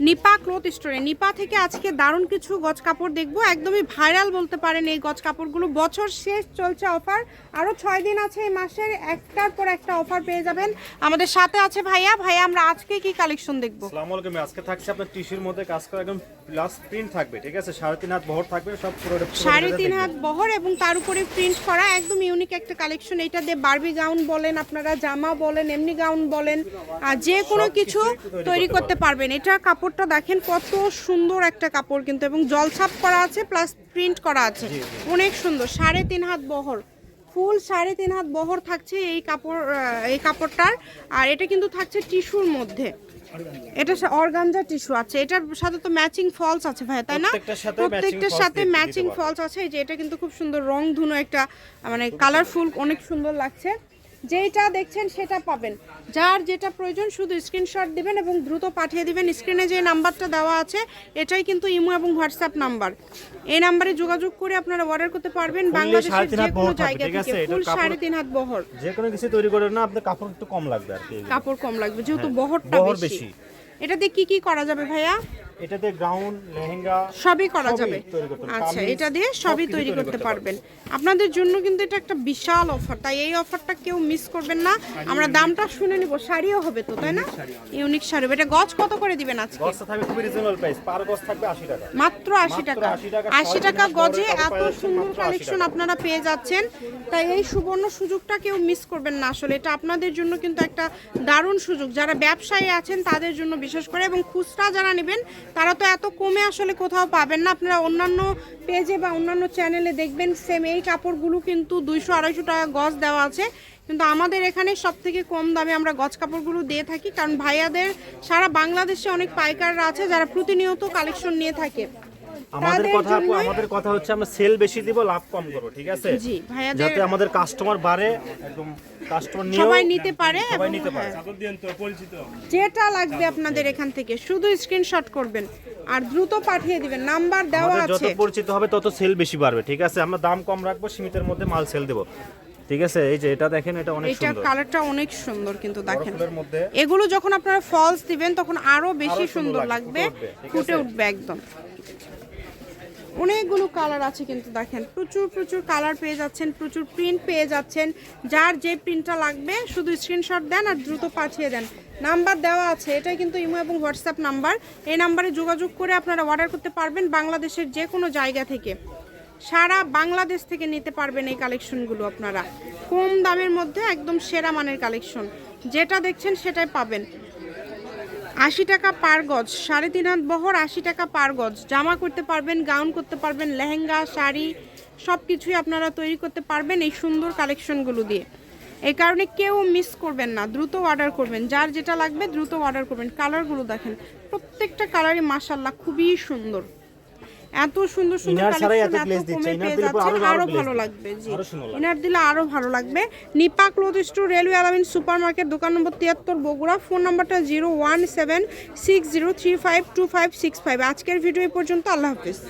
Nipa cloth স্টোরে। নিপা থেকে আজকে দারুণ কিছু গজ কাপড় দেখব। একদমই ভাইরাল বলতে পারেন এই গজ কাপড়গুলো। বছর শেষ চলছে অফার। আরও ছয় দিন আছে এই মাসের। একটার পর একটা অফার পেয়ে যাবেন। আমাদের সাথে আছে ভাইয়া। ভাইয়া আমরা আজকে কি কালেকশন দেখব? আলাইকুম। আজকে থাকছে আপনার টিস্যুর মধ্যে কাজ করা একদম প্লাস প্রিন্ট থাকবে ঠিক আছে? সাড়ে তিন হাত বহর থাকবে সব পুরো সাড়ে তিন হাত বহর এবং তার উপরে প্রিন্ট করা একদম ইউনিক একটা কালেকশন এটা দিয়ে বারবি গাউন বলেন আপনারা জামা বলেন এমনি গাউন বলেন আর যে কোনো কিছু তৈরি করতে পারবেন। এটা কাপড়টা দেখেন কত সুন্দর একটা কাপড় কিন্তু এবং জলছাপ করা আছে প্লাস প্রিন্ট করা আছে। অনেক সুন্দর সাড়ে তিন হাত বহর। ফুল সাড়ে তিন হাত বহর থাকছে এই কাপড় এই কাপড়টার আর এটা কিন্তু থাকছে টিস্যুর মধ্যে। এটা অর্গানজা টিস্যু আছে এটার সাথে তো ম্যাচিং ফলস আছে ভাই তাই না? প্রত্যেকটার সাথে ম্যাচিং ফলস আছে এই যে এটা কিন্তু খুব সুন্দর রং ধুনো একটা মানে কালারফুল অনেক সুন্দর লাগছে। যেটা দেখছেন সেটা পাবেন। যার যেটা প্রয়োজন শুধু স্ক্রিনশট দিবেন এবং দ্রুত পাঠিয়ে দিবেন। স্ক্রিনে যে নাম্বারটা দেওয়া আছে এটাই কিন্তু ইমো এবং হোয়াটসঅ্যাপ নাম্বার। এই নাম্বারে যোগাযোগ করে আপনারা অর্ডার করতে পারবেন বাংলাদেশের যে কোনো জায়গা থেকে। ফুল সাড়ে তিন হাত বহর। যে কোনো কিছু তৈরি করে না আপনার কাপড় একটু কম লাগবে আর কি। কাপড় কম লাগবে যেহেতু হ্যাঁ, বহরটা বেশি। এটা দিয়ে কি কি করা যাবে ভাইয়া? এটাতে গাউন লেহেঙ্গা সবই করা যাবে। আচ্ছা এটা দিয়ে সবই তৈরি করতে পারবেন। আপনাদের জন্য কিন্তু এটা একটা বিশাল অফার তাই এই অফারটা কেউ মিস করবেন না। আমরা দামটা শুনে নিব শাড়িও হবে তো তাই না? ইউনিক শাড়ি এটা গজ কত করে দিবেন আজকে? গছটা থাকবে খুবই রিজনেবল প্রাইস পার গছ থাকবে আশি টাকা। মাত্র আশি মাত্র টাকা। 80 টাকা, আশি টাকা গজে এত সুন্দর কালেকশন আপনারা পেয়ে যাচ্ছেন। তাই এই সুবর্ণ সুযোগটা কেউ মিস করবেন না আসলে। এটা আপনাদের জন্য কিন্তু একটা দারুণ সুযোগ। যারা ব্যবসায়ী আছেন তাদের জন্য বিশেষ করে এবং খুচরা যারা নেবেন তারা তো এত কমে আসলে কোথাও পাবেন না। আপনারা অন্যান্য পেজে বা অন্যান্য চ্যানেলে দেখবেন সেম এই কাপড়গুলো কিন্তু দুইশো, আড়াইশো টাকা গজ দেওয়া আছে। কিন্তু আমাদের এখানে সব থেকে কম দামে আমরা গজ কাপড়গুলো দিয়ে থাকি। কারণ ভাইয়াদের সারা বাংলাদেশে অনেক পাইকাররা আছে যারা প্রতিনিয়ত কালেকশন নিয়ে থাকে। আমাদের কথা আপু, আমাদের কথা হচ্ছে আমরা সেল বেশি দিব লাভ কম করব ঠিক আছে? জি, ভাইয়াদের- যাতে আমাদের কাস্টমার বাড়ে একদম কাস্টমার নিয়ে সবাই নিতে পারে সবাই নিতে পারে। হ্যাঁ, যেটা লাগবে আপনাদের এখান থেকে শুধু স্ক্রিনশট করবেন আর দ্রুত পাঠিয়ে দিবেন নাম্বার দেওয়া আমাদের যত পরিচিত হবে তত সেল বেশি বাড়বে ঠিক আছে? আমরা দাম কম রাখব সীমিতের মধ্যে মাল সেল দেবো ঠিক আছে? এই যে এটা দেখেন এটা অনেক সুন্দর। এটা কালারটা অনেক সুন্দর কিন্তু দেখেন। এগুলো যখন আপনারা ফলস দিবেন তখন আরও বেশি সুন্দর লাগবে, ফুটে আছে? উঠবে একদম। অনেকগুলো কালার আছে কিন্তু দেখেন। প্রচুর প্রচুর কালার পেয়ে যাচ্ছেন, প্রচুর প্রিন্ট পেয়ে যাচ্ছেন। যার যে প্রিন্টটা লাগবে, শুধু স্ক্রিনশট দেন আর দ্রুত পাঠিয়ে দেন। নাম্বার দেওয়া আছে, এটাই কিন্তু ইমো এবং হোয়াটসঅ্যাপ নাম্বার এই নাম্বারে যোগাযোগ করে আপনারা অর্ডার করতে পারবেন বাংলাদেশের যে কোনো জায়গা থেকে। সারা বাংলাদেশ থেকে নিতে পারবেন এই কালেকশনগুলো আপনারা। কম দামের মধ্যে একদম সেরা মানের কালেকশন যেটা দেখছেন সেটাই পাবেন। আশি টাকা পার গজ, সাড়ে তিন হাত বহর আশি টাকা পার গজ। জামা করতে পারবেন, গাউন করতে পারবেন, লেহেঙ্গা, শাড়ি সব কিছুই আপনারা তৈরি করতে পারবেন এই সুন্দর কালেকশনগুলো দিয়ে। এই কারণে কেউ মিস করবেন না, দ্রুত অর্ডার করবেন। যার যেটা লাগবে দ্রুত অর্ডার করবেন। কালারগুলো দেখেন, প্রত্যেকটা কালারই মাসাল্লাহ খুবই সুন্দর। এত সুন্দর সুন্দর কালেকশন এত এত glaze দিচ্ছে, কমে পেয়ে যাচ্ছেন আরও ভালো লাগবে জি। ইনার দিলে আরও ভালো লাগবে। Nipa cloth store railway Alamin super market দোকান নম্বর তিয়াত্তর বগুড়া। ফোন নাম্বারটা zero one seven six zero three five two five six five আজকের ভিডিও এই পর্যন্ত আল্লাহ হাফিজ।